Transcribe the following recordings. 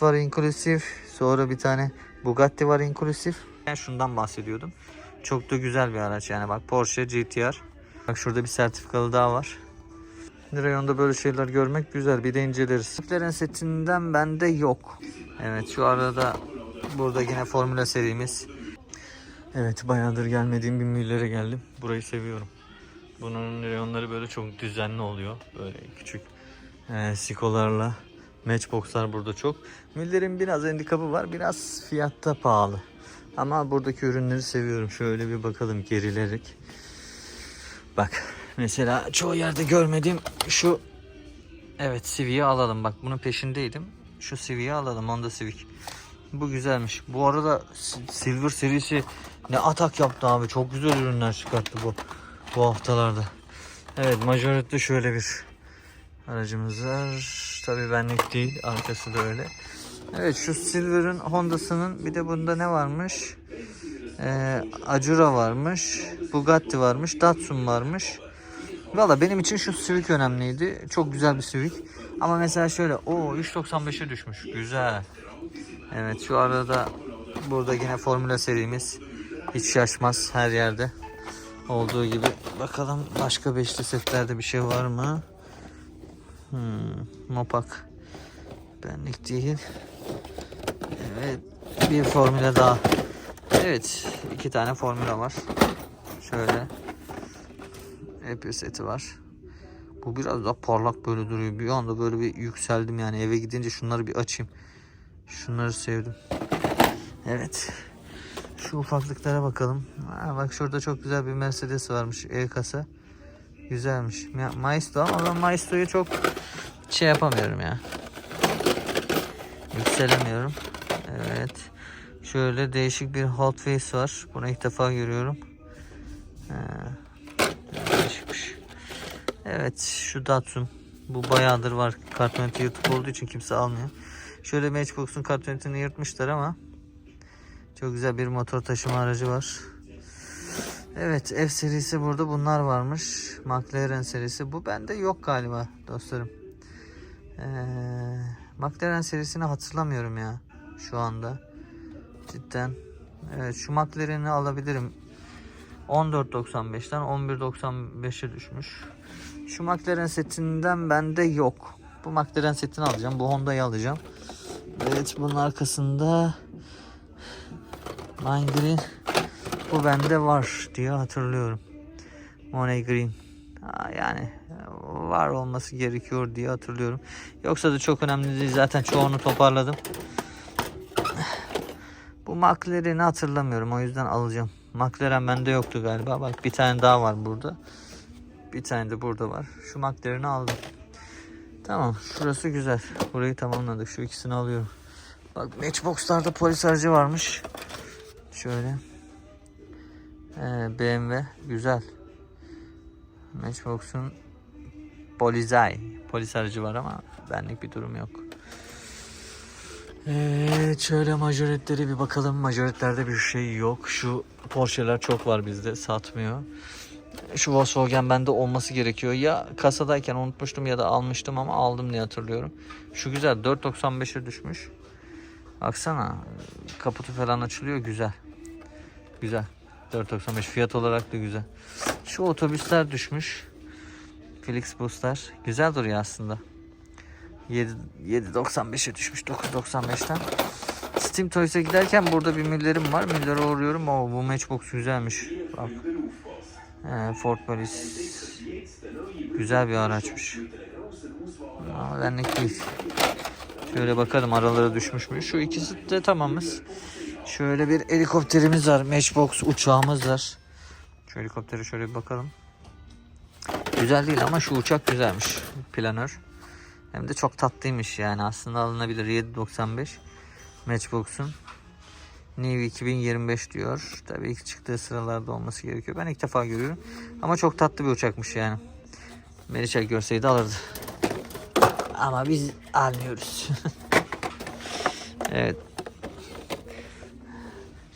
Var inklusif. Sonra bir tane Bugatti var inklusif. Ben şundan bahsediyordum. Çok da güzel bir araç yani bak Porsche GTR. Bak şurada bir sertifikalı daha var. Reyonda böyle şeyler görmek güzel. Bir de inceleriz. McLaren setinden bende yok. Evet şu arada burada yine Formula serimiz. Evet bayağıdır gelmediğim bir müllere geldim. Burayı seviyorum. Bunun reyonları böyle çok düzenli oluyor. Böyle küçük e, sikolarla. Matchboxlar burada çok. Müller'in biraz handikapı var. Biraz fiyatta pahalı. Ama buradaki ürünleri seviyorum. Şöyle bir bakalım gerilerek. Bak mesela çoğu yerde görmediğim şu Evet Civic'i alalım. Bak bunun peşindeydim. Şu Civic'i alalım. Honda Civic. Bu güzelmiş. Bu arada Silver serisi ne atak yaptı abi. Çok güzel ürünler çıkarttı bu bu haftalarda. Evet majorette şöyle bir aracımız var. Tabii benlik değil. Arkası da öyle. Evet şu Silver'ın Honda'sının bir de bunda ne varmış? Ee, Acura varmış. Bugatti varmış. Datsun varmış. Valla benim için şu Civic önemliydi. Çok güzel bir Civic. Ama mesela şöyle o 3.95'e düşmüş. Güzel. Evet şu arada burada yine Formula serimiz hiç şaşmaz her yerde olduğu gibi. Bakalım başka beşli setlerde bir şey var mı? Hmm, Mopak. Benlik değil. Evet bir formüle daha. Evet iki tane formüle var. Şöyle. EP seti var. Bu biraz daha parlak böyle duruyor. Bir anda böyle bir yükseldim yani eve gidince şunları bir açayım. Şunları sevdim. Evet. Şu ufaklıklara bakalım. Ha, bak şurada çok güzel bir Mercedes varmış. E-kasa. Güzelmiş. Ya, Maestro ama ben Maestro'yu çok şey yapamıyorum ya. Yükselemiyorum. Evet. Şöyle değişik bir Hot Face var. Bunu ilk defa görüyorum. Ha, değişikmiş. Evet şu Datsun. Bu bayağıdır var. Kartoneti yırtık olduğu için kimse almıyor. Şöyle Matchbox'un kartonetini yırtmışlar ama çok güzel bir motor taşıma aracı var. Evet F serisi burada bunlar varmış. McLaren serisi. Bu bende yok galiba dostlarım. Ee, McLaren serisini hatırlamıyorum ya şu anda. Cidden. Evet şu McLaren'i alabilirim. 14.95'ten 11.95'e düşmüş. Şu McLaren setinden bende yok. Bu McLaren setini alacağım. Bu Honda'yı alacağım. Evet bunun arkasında Mine Green bu bende var diye hatırlıyorum. Money Green. Yani var olması gerekiyor diye hatırlıyorum. Yoksa da çok önemli değil. Zaten çoğunu toparladım. Bu McLaren'i hatırlamıyorum. O yüzden alacağım. McLaren bende yoktu galiba. Bak bir tane daha var burada. Bir tane de burada var. Şu McLaren'i aldım. Tamam. Şurası güzel. Burayı tamamladık. Şu ikisini alıyorum. Bak Matchbox'larda polis aracı varmış. Şöyle. Ee, BMW. Güzel. Matchbox'un Polizay. Polis aracı var ama benlik bir durum yok. Evet şöyle majoretleri bir bakalım. Majoretlerde bir şey yok. Şu Porsche'ler çok var bizde satmıyor. Şu Volkswagen bende olması gerekiyor. Ya kasadayken unutmuştum ya da almıştım ama aldım diye hatırlıyorum. Şu güzel 4.95'e düşmüş. Baksana kaputu falan açılıyor güzel. Güzel. 4.95 fiyat olarak da güzel. Şu otobüsler düşmüş. Felix Bus'lar. Güzel duruyor aslında. 7 7.95'e düşmüş 9.95'ten. Steam Toys'a giderken burada bir müllerim var. Müller'e uğruyorum. Oo, bu Matchbox güzelmiş. Bak. Ee, Ford Police. Güzel bir araçmış. Ama benlik değil. Şöyle bakalım aralara düşmüş mü? Şu ikisi de tamamız. Şöyle bir helikopterimiz var. Matchbox uçağımız var. Şu helikoptere şöyle bir bakalım. Güzel değil ama şu uçak güzelmiş. Planör. Hem de çok tatlıymış yani aslında alınabilir 7.95 Matchbox'un New 2025 diyor. Tabii ilk çıktığı sıralarda olması gerekiyor. Ben ilk defa görüyorum. Ama çok tatlı bir uçakmış yani. Meriçel görseydi alırdı. Ama biz almıyoruz. evet.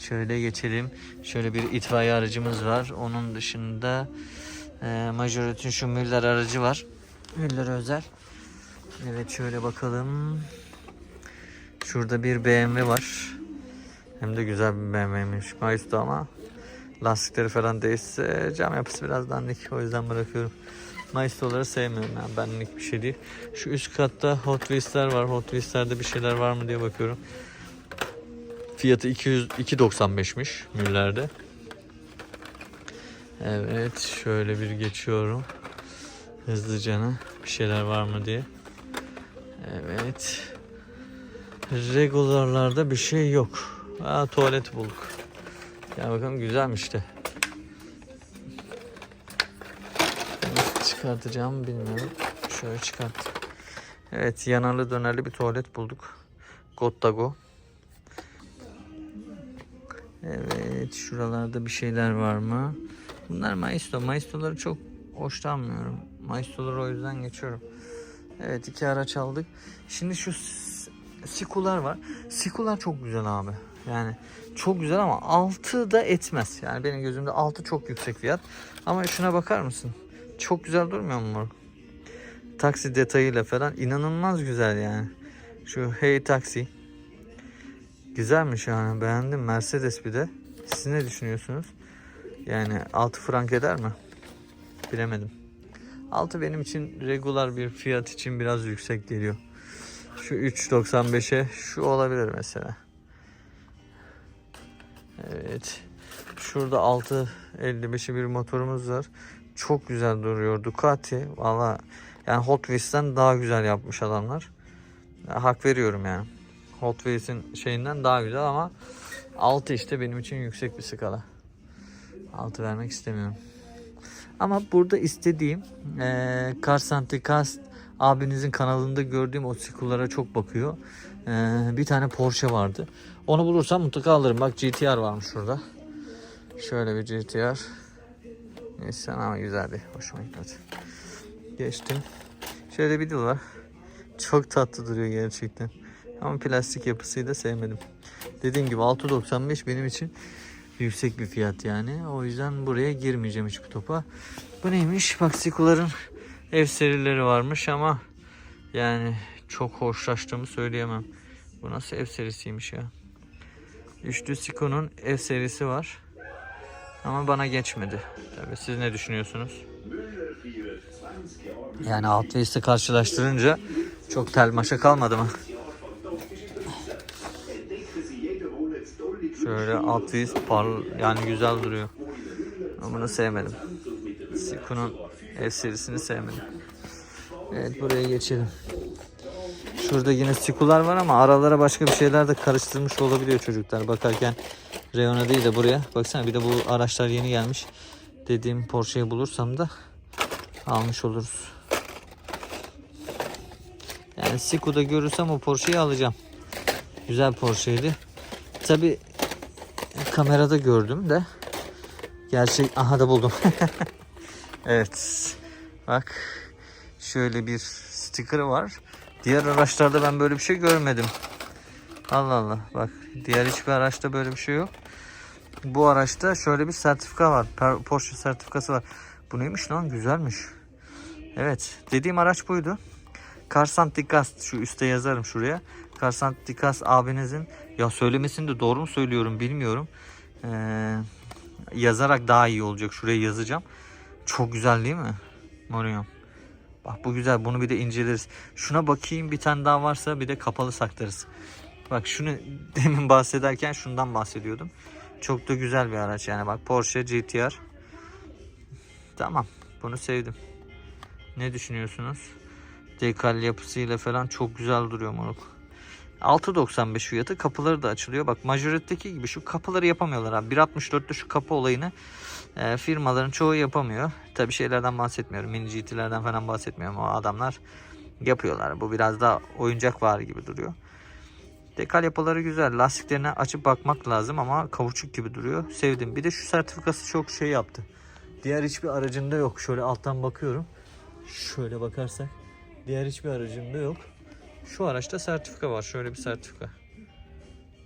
Şöyle geçelim. Şöyle bir itfaiye aracımız var. Onun dışında e, Majoret'in şu Müller aracı var. Müller özel. Evet şöyle bakalım. Şurada bir BMW var. Hem de güzel bir BMW'miş. Mayıs'ta ama lastikleri falan değişse cam yapısı biraz dandik. O yüzden bırakıyorum. Mayıs'taları sevmiyorum yani benlik bir şey değil. Şu üst katta Hot Wheels'ler var. Hot Wheels'lerde bir şeyler var mı diye bakıyorum. Fiyatı 200 2.95'miş Müller'de. Evet şöyle bir geçiyorum. Hızlıcana bir şeyler var mı diye. Evet. Regularlarda bir şey yok. Aa tuvalet bulduk. Ya bakalım güzelmiş de. Nasıl çıkartacağımı bilmiyorum. Şöyle çıkart. Evet yanarlı dönerli bir tuvalet bulduk. Gottago. Evet şuralarda bir şeyler var mı? Bunlar Maisto. Maisto'ları çok hoşlanmıyorum. Maisto'ları o yüzden geçiyorum. Evet iki araç aldık. Şimdi şu Sikular var. Sikular çok güzel abi. Yani çok güzel ama 6 da etmez. Yani benim gözümde 6 çok yüksek fiyat. Ama şuna bakar mısın? Çok güzel durmuyor mu moruk? Taksi detayıyla falan inanılmaz güzel yani. Şu Hey Taksi. Güzelmiş yani beğendim. Mercedes bir de. Siz ne düşünüyorsunuz? Yani 6 frank eder mi? Bilemedim. 6 benim için regular bir fiyat için biraz yüksek geliyor. Şu 3.95'e şu olabilir mesela. Evet. Şurada 6.55'i bir motorumuz var. Çok güzel duruyor. Ducati valla yani Hot Wheels'ten daha güzel yapmış adamlar. Hak veriyorum yani. Hot Wheels'in şeyinden daha güzel ama 6 işte benim için yüksek bir skala. 6 vermek istemiyorum. Ama burada istediğim eee Karsantikas abinizin kanalında gördüğüm o sikulara çok bakıyor. Eee, bir tane Porsche vardı. Onu bulursam mutlaka alırım. Bak GTR varmış şurada. Şöyle bir GTR. Neyse ama güzeldi. Hoşuma gitmedi. Geçtim. Şöyle bir dil var. Çok tatlı duruyor gerçekten. Ama plastik yapısıyı da sevmedim. Dediğim gibi 6.95 benim için yüksek bir fiyat yani. O yüzden buraya girmeyeceğim hiç topa. Bu neymiş? Bak Sikular'ın ev serileri varmış ama yani çok hoşlaştığımı söyleyemem. Bu nasıl ev serisiymiş ya? Üçlü Siko'nun ev serisi var. Ama bana geçmedi. Tabii siz ne düşünüyorsunuz? Yani Wheels'le karşılaştırınca çok tel maşa kalmadı mı? Şöyle Hot Wheels par yani güzel duruyor. Ama bunu sevmedim. Siko'nun ev serisini sevmedim. Evet buraya geçelim. Şurada yine sikular var ama aralara başka bir şeyler de karıştırmış olabiliyor çocuklar bakarken. Reyona değil de buraya. Baksana bir de bu araçlar yeni gelmiş. Dediğim Porsche'yi bulursam da almış oluruz. Yani Siku'da görürsem o Porsche'yi alacağım. Güzel Porsche'ydi. Tabi kamerada gördüm de gerçek aha da buldum. evet. Bak şöyle bir sticker var. Diğer araçlarda ben böyle bir şey görmedim. Allah Allah. Bak diğer hiçbir araçta böyle bir şey yok. Bu araçta şöyle bir sertifika var. Porsche sertifikası var. Bu neymiş lan? Güzelmiş. Evet. Dediğim araç buydu. Karsantikas şu üstte yazarım şuraya. Karsantikas abinizin ya söylemesini de doğru mu söylüyorum bilmiyorum. Ee, yazarak daha iyi olacak. Şuraya yazacağım. Çok güzel değil mi? Mourinho. Bak bu güzel. Bunu bir de inceleriz. Şuna bakayım bir tane daha varsa bir de kapalı saklarız. Bak şunu demin bahsederken şundan bahsediyordum. Çok da güzel bir araç yani. Bak Porsche GTR. Tamam. Bunu sevdim. Ne düşünüyorsunuz? Dekal yapısıyla falan çok güzel duruyor moruk. 6.95 fiyatı kapıları da açılıyor. Bak majoretteki gibi şu kapıları yapamıyorlar abi. 1.64'te şu kapı olayını e, firmaların çoğu yapamıyor. Tabi şeylerden bahsetmiyorum. Mini GT'lerden falan bahsetmiyorum. O adamlar yapıyorlar. Bu biraz daha oyuncak var gibi duruyor. Dekal yapıları güzel. Lastiklerine açıp bakmak lazım ama kavuçuk gibi duruyor. Sevdim. Bir de şu sertifikası çok şey yaptı. Diğer hiçbir aracında yok. Şöyle alttan bakıyorum. Şöyle bakarsak diğer hiçbir aracında yok. Şu araçta sertifika var. Şöyle bir sertifika.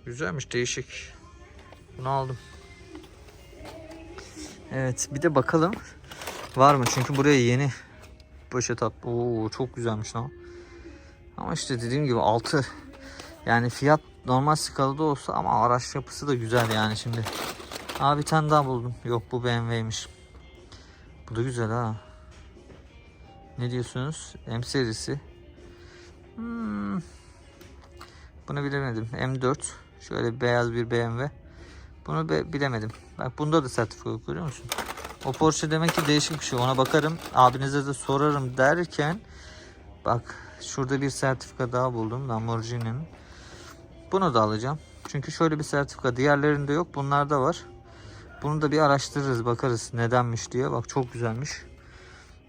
Güzelmiş, değişik. Bunu aldım. Evet, bir de bakalım var mı? Çünkü buraya yeni poşet at. Oo, çok güzelmiş lan. Ama işte dediğim gibi altı Yani fiyat normal skalada olsa ama araç yapısı da güzel yani şimdi. Aa bir tane daha buldum. Yok bu BMW'ymiş. Bu da güzel ha. Ne diyorsunuz? M serisi. Hmm. Bunu bilemedim. M4. Şöyle beyaz bir BMW. Bunu be- bilemedim. Bak bunda da sertifika yok görüyor musun? O Porsche demek ki değişik bir şey. Ona bakarım. Abinize de sorarım derken bak şurada bir sertifika daha buldum Lamborghini'nin. Bunu da alacağım. Çünkü şöyle bir sertifika diğerlerinde yok. Bunlarda var. Bunu da bir araştırırız bakarız nedenmiş diye. Bak çok güzelmiş.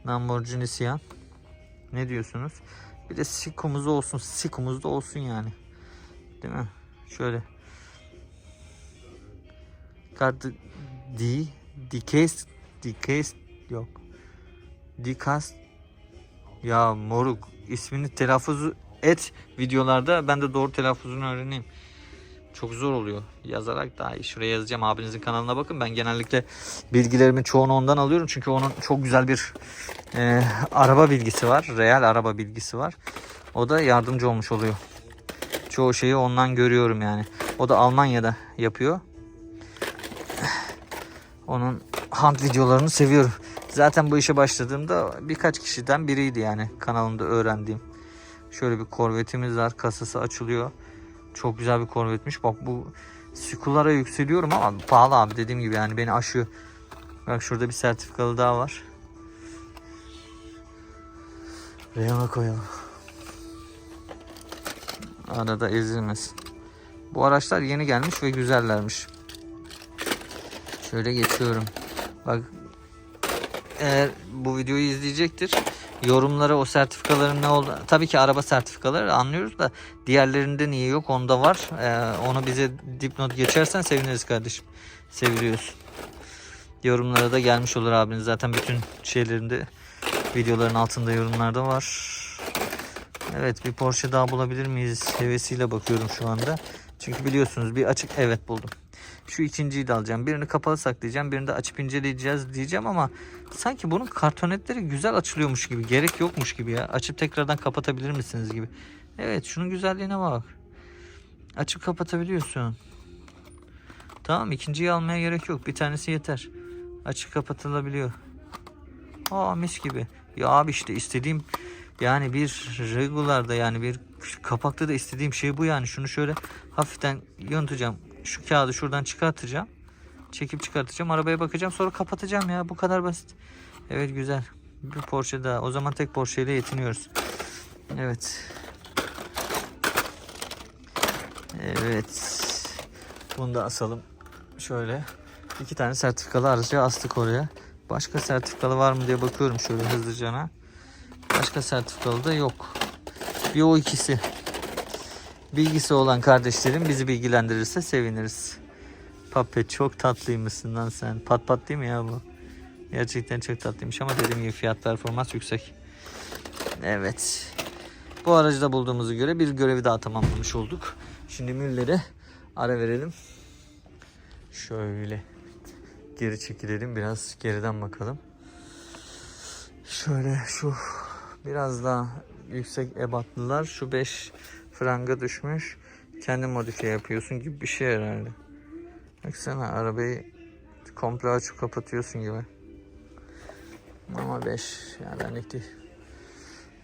Lamborghini Sian. Ne diyorsunuz? Bir de Siko'muz olsun. Siko'muz da olsun yani. Değil mi? Şöyle. Kartı D Dicast Dicast yok. Dicast ya moruk ismini telaffuzu et videolarda ben de doğru telaffuzunu öğreneyim. Çok zor oluyor. Yazarak daha iyi. Şuraya yazacağım. Abinizin kanalına bakın. Ben genellikle bilgilerimin çoğunu ondan alıyorum. Çünkü onun çok güzel bir e, araba bilgisi var. Real araba bilgisi var. O da yardımcı olmuş oluyor. Çoğu şeyi ondan görüyorum yani. O da Almanya'da yapıyor. Onun hunt videolarını seviyorum. Zaten bu işe başladığımda birkaç kişiden biriydi yani kanalımda öğrendiğim. Şöyle bir korvetimiz var. Kasası açılıyor. Çok güzel bir korvetmiş. Bak bu Sikulara yükseliyorum ama pahalı abi dediğim gibi yani beni aşıyor. Bak şurada bir sertifikalı daha var. Reyona koyalım. Arada ezilmesin. Bu araçlar yeni gelmiş ve güzellermiş. Şöyle geçiyorum. Bak eğer bu videoyu izleyecektir. Yorumlara o sertifikaların ne oldu? Tabii ki araba sertifikaları anlıyoruz da diğerlerinde niye yok? Onda var. Ee, onu bize dipnot geçersen seviniriz kardeşim. Seviliyorsun. Yorumlara da gelmiş olur abiniz. Zaten bütün şeylerinde videoların altında yorumlarda var. Evet bir Porsche daha bulabilir miyiz? Hevesiyle bakıyorum şu anda. Çünkü biliyorsunuz bir açık evet buldum. Şu ikinciyi de alacağım. Birini kapalı saklayacağım. Birini de açıp inceleyeceğiz diyeceğim ama sanki bunun kartonetleri güzel açılıyormuş gibi. Gerek yokmuş gibi ya. Açıp tekrardan kapatabilir misiniz gibi. Evet şunun güzelliğine bak. Açıp kapatabiliyorsun. Tamam ikinciyi almaya gerek yok. Bir tanesi yeter. Açıp kapatılabiliyor. Aa mis gibi. Ya abi işte istediğim yani bir regularda yani bir kapakta da istediğim şey bu yani. Şunu şöyle hafiften yontacağım. Şu kağıdı şuradan çıkartacağım. Çekip çıkartacağım. Arabaya bakacağım. Sonra kapatacağım ya. Bu kadar basit. Evet güzel. Bir Porsche daha. O zaman tek Porsche ile yetiniyoruz. Evet. Evet. Bunu da asalım. Şöyle. iki tane sertifikalı aracı astık oraya. Başka sertifikalı var mı diye bakıyorum şöyle hızlıcana. Başka sertifikalı da yok. Bir o ikisi. Bilgisi olan kardeşlerim bizi bilgilendirirse seviniriz. Papet çok tatlıymışsın lan sen. Pat pat değil mi ya bu? Gerçekten çok tatlıymış ama dediğim gibi fiyat performans yüksek. Evet. Bu aracı da bulduğumuzu göre bir görevi daha tamamlamış olduk. Şimdi Müller'e ara verelim. Şöyle geri çekilelim. Biraz geriden bakalım. Şöyle şu biraz daha yüksek ebatlılar. Şu 5 franga düşmüş. Kendi modifiye yapıyorsun gibi bir şey herhalde. Baksana arabayı komple açıp kapatıyorsun gibi. Ama 5 yani benlik değil.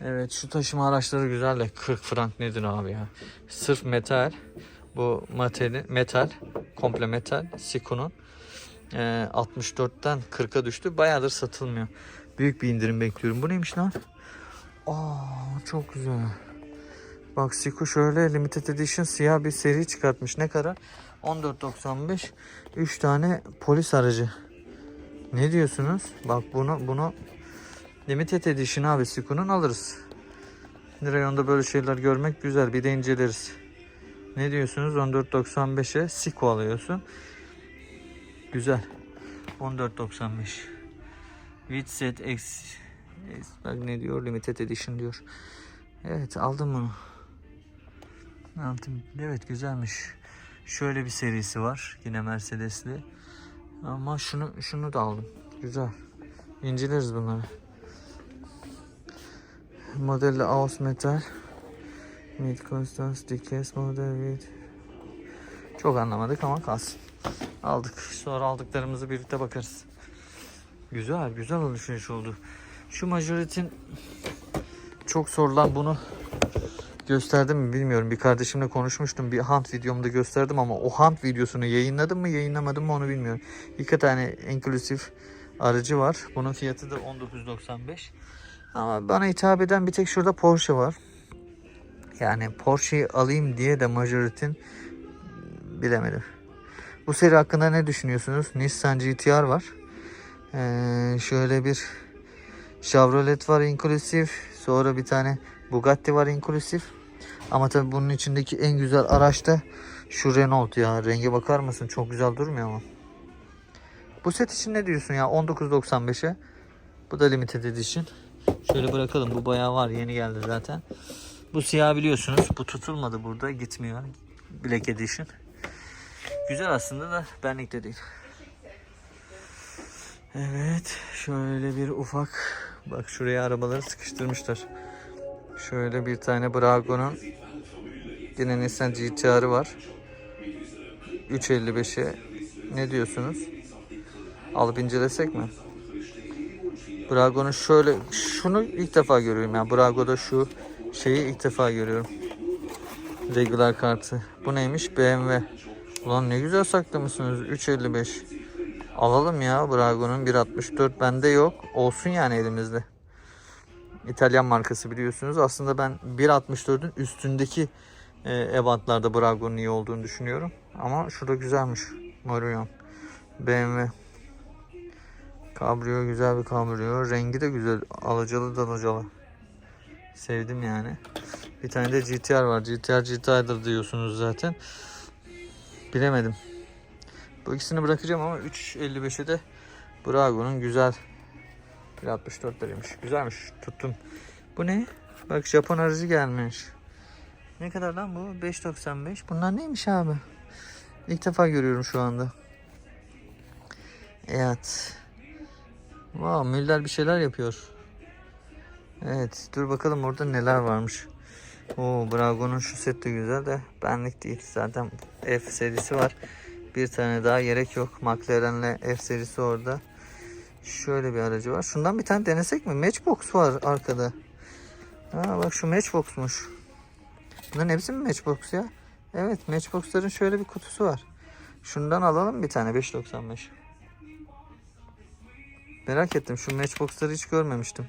Evet şu taşıma araçları güzel de 40 frank nedir abi ya. Sırf metal. Bu materi, metal. Komple metal. Siko'nun. Ee, 64'ten 40'a düştü. Bayağıdır satılmıyor. Büyük bir indirim bekliyorum. Bu neymiş lan? Aa çok güzel. Bak Siko şöyle limited edition siyah bir seri çıkartmış. Ne kadar? 14.95. 3 tane polis aracı. Ne diyorsunuz? Bak bunu bunu limited edition abi Siko'nun alırız. Reyonda böyle şeyler görmek güzel. Bir de inceleriz. Ne diyorsunuz? 14.95'e Siko alıyorsun. Güzel. 14.95. Witset X X- Bak ne diyor? Limited Edition diyor. Evet aldım bunu. Aldım. Evet güzelmiş. Şöyle bir serisi var. Yine Mercedes'li. Ama şunu şunu da aldım. Güzel. İnceleriz bunları. Modelde Aus Metal. Mid Constance Dickes Model with Çok anlamadık ama kalsın. Aldık. Sonra aldıklarımızı birlikte bakarız. Güzel, güzel alışveriş oldu. Şu majoritin çok sorulan bunu gösterdim mi bilmiyorum. Bir kardeşimle konuşmuştum. Bir hunt videomda gösterdim ama o hunt videosunu yayınladım mı yayınlamadım mı onu bilmiyorum. İki tane inklusif aracı var. Bunun fiyatı da 19.95. Ama bana hitap eden bir tek şurada Porsche var. Yani Porsche'yi alayım diye de Majorit'in bilemedim. Bu seri hakkında ne düşünüyorsunuz? Nissan GTR var. Ee, şöyle bir Chevrolet var inklusif. Sonra bir tane Bugatti var inklusif. Ama tabii bunun içindeki en güzel araç da şu Renault ya. Renge bakar mısın? Çok güzel durmuyor mu? Bu set için ne diyorsun ya? 19.95'e. Bu da limited edition. Şöyle bırakalım. Bu bayağı var. Yeni geldi zaten. Bu siyah biliyorsunuz. Bu tutulmadı burada. Gitmiyor. Black edition. Güzel aslında da benlik de değil. Evet. Şöyle bir ufak. Bak şuraya arabaları sıkıştırmışlar. Şöyle bir tane Brago'nun yine Nissan GTR'ı var. 355'e ne diyorsunuz? Alıp incelesek mi? Brago'nun şöyle şunu ilk defa görüyorum yani Brago'da şu şeyi ilk defa görüyorum. Regular kartı. Bu neymiş? BMW. Ulan ne güzel saklamışsınız. 355. Alalım ya Brago'nun 164 bende yok. Olsun yani elimizde. İtalyan markası biliyorsunuz. Aslında ben 1.64'ün üstündeki e, ebatlarda Brago'nun iyi olduğunu düşünüyorum. Ama şurada güzelmiş. Marion. BMW. Cabrio güzel bir cabrio. Rengi de güzel. Alacalı dalacalı. Sevdim yani. Bir tane de GTR var. GTR GTR'dır diyorsunuz zaten. Bilemedim. Bu ikisini bırakacağım ama 3.55'e de Brago'nun güzel 1.64 liraymış. Güzelmiş. Tuttum. Bu ne? Bak Japon aracı gelmiş. Ne kadar lan bu? 5.95. Bunlar neymiş abi? İlk defa görüyorum şu anda. Evet. Wow, Müller bir şeyler yapıyor. Evet, dur bakalım orada neler varmış. Oo, Brago'nun şu set de güzel de benlik değil. Zaten F serisi var. Bir tane daha gerek yok. McLaren'le F serisi orada. Şöyle bir aracı var. Şundan bir tane denesek mi? Matchbox var arkada. Ha bak şu Matchbox'muş. Bunların hepsi mi Matchbox ya? Evet Matchbox'ların şöyle bir kutusu var. Şundan alalım bir tane 5.95. Merak ettim şu Matchbox'ları hiç görmemiştim.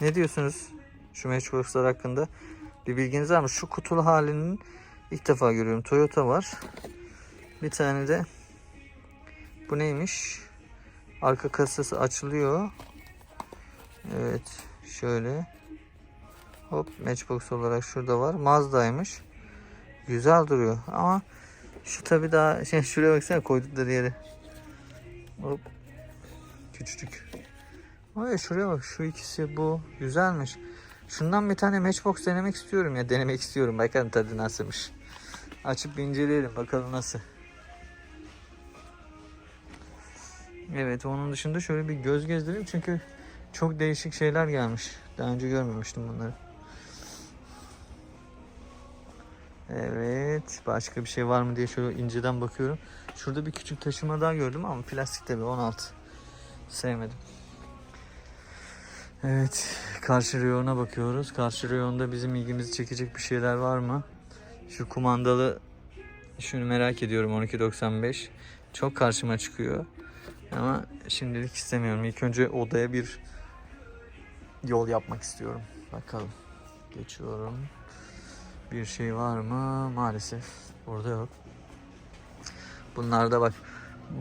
Ne diyorsunuz şu Matchbox'lar hakkında? Bir bilginiz var mı? Şu kutulu halinin ilk defa görüyorum. Toyota var. Bir tane de bu neymiş? Arka kasası açılıyor. Evet. Şöyle. Hop matchbox olarak şurada var. Mazda'ymış. Güzel duruyor ama şu tabi daha şey şuraya baksana koydukları yere. Hop. Küçücük. Ay şuraya bak şu ikisi bu güzelmiş. Şundan bir tane matchbox denemek istiyorum ya denemek istiyorum. Bakalım tadı nasılmış. Açıp bir inceleyelim bakalım nasıl. Evet onun dışında şöyle bir göz gezdireyim çünkü çok değişik şeyler gelmiş. Daha önce görmemiştim bunları. Evet başka bir şey var mı diye şöyle inceden bakıyorum. Şurada bir küçük taşıma daha gördüm ama plastik tabi 16. Sevmedim. Evet karşı reyona bakıyoruz. Karşı reyonda bizim ilgimizi çekecek bir şeyler var mı? Şu kumandalı şunu merak ediyorum 12.95. Çok karşıma çıkıyor. Ama şimdilik istemiyorum. İlk önce odaya bir yol yapmak istiyorum. Bakalım. Geçiyorum. Bir şey var mı? Maalesef burada yok. Bunlarda bak.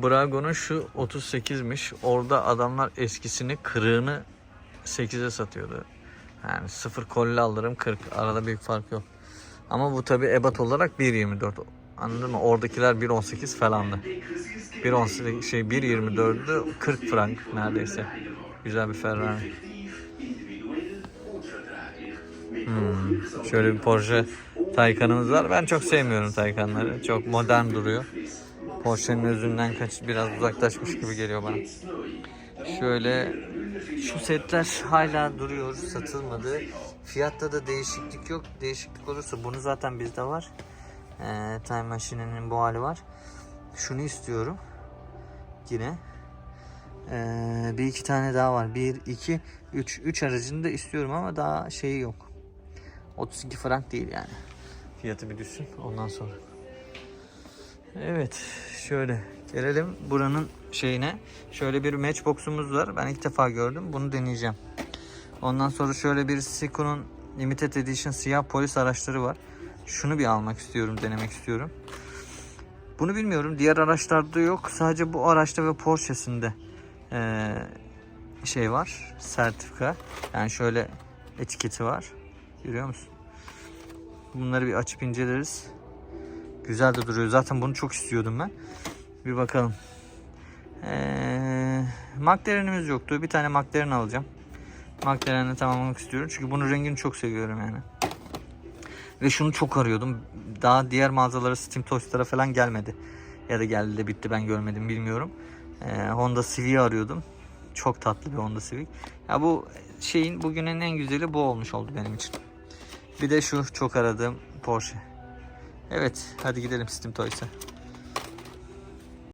Brago'nun şu 38'miş. Orada adamlar eskisini kırığını 8'e satıyordu. Yani sıfır kolli alırım 40. Arada büyük fark yok. Ama bu tabi ebat olarak 1.24. Anladın mı? Oradakiler 1.18 falandı. 1.18 şey 1.24'dü 40 frank neredeyse. Güzel bir Ferrari. Hmm, şöyle bir Porsche Taycan'ımız var. Ben çok sevmiyorum Taycan'ları. Çok modern duruyor. Porsche'nin özünden kaç biraz uzaklaşmış gibi geliyor bana. Şöyle Şu setler hala duruyor, satılmadı. Fiyatta da değişiklik yok. Değişiklik olursa bunu zaten bizde var. Ee, Time Machine'nin bu hali var. Şunu istiyorum. Yine. Ee, bir iki tane daha var. Bir, iki, üç. Üç aracını da istiyorum ama daha şeyi yok. 32 frank değil yani. Fiyatı bir düşsün ondan sonra. Evet şöyle gelelim buranın şeyine. Şöyle bir matchbox'umuz var. Ben ilk defa gördüm. Bunu deneyeceğim. Ondan sonra şöyle bir Siko'nun Limited Edition siyah polis araçları var. Şunu bir almak istiyorum, denemek istiyorum. Bunu bilmiyorum. Diğer araçlarda yok. Sadece bu araçta ve Porsche'sinde eee, şey var. Sertifika. Yani şöyle etiketi var. Görüyor musun? Bunları bir açıp inceleriz. Güzel de duruyor. Zaten bunu çok istiyordum ben. Bir bakalım. Ee, McLaren'imiz yoktu. Bir tane McLaren alacağım. McLaren'e tamamlamak istiyorum. Çünkü bunun rengini çok seviyorum yani. Ve şunu çok arıyordum. Daha diğer mağazalara Steam Toys'lara falan gelmedi. Ya da geldi de bitti ben görmedim bilmiyorum. Ee, Honda Civic'i arıyordum. Çok tatlı bir Honda Civic. Ya bu şeyin bugünün en güzeli bu olmuş oldu benim için. Bir de şu çok aradığım Porsche. Evet hadi gidelim Steam Toys'a.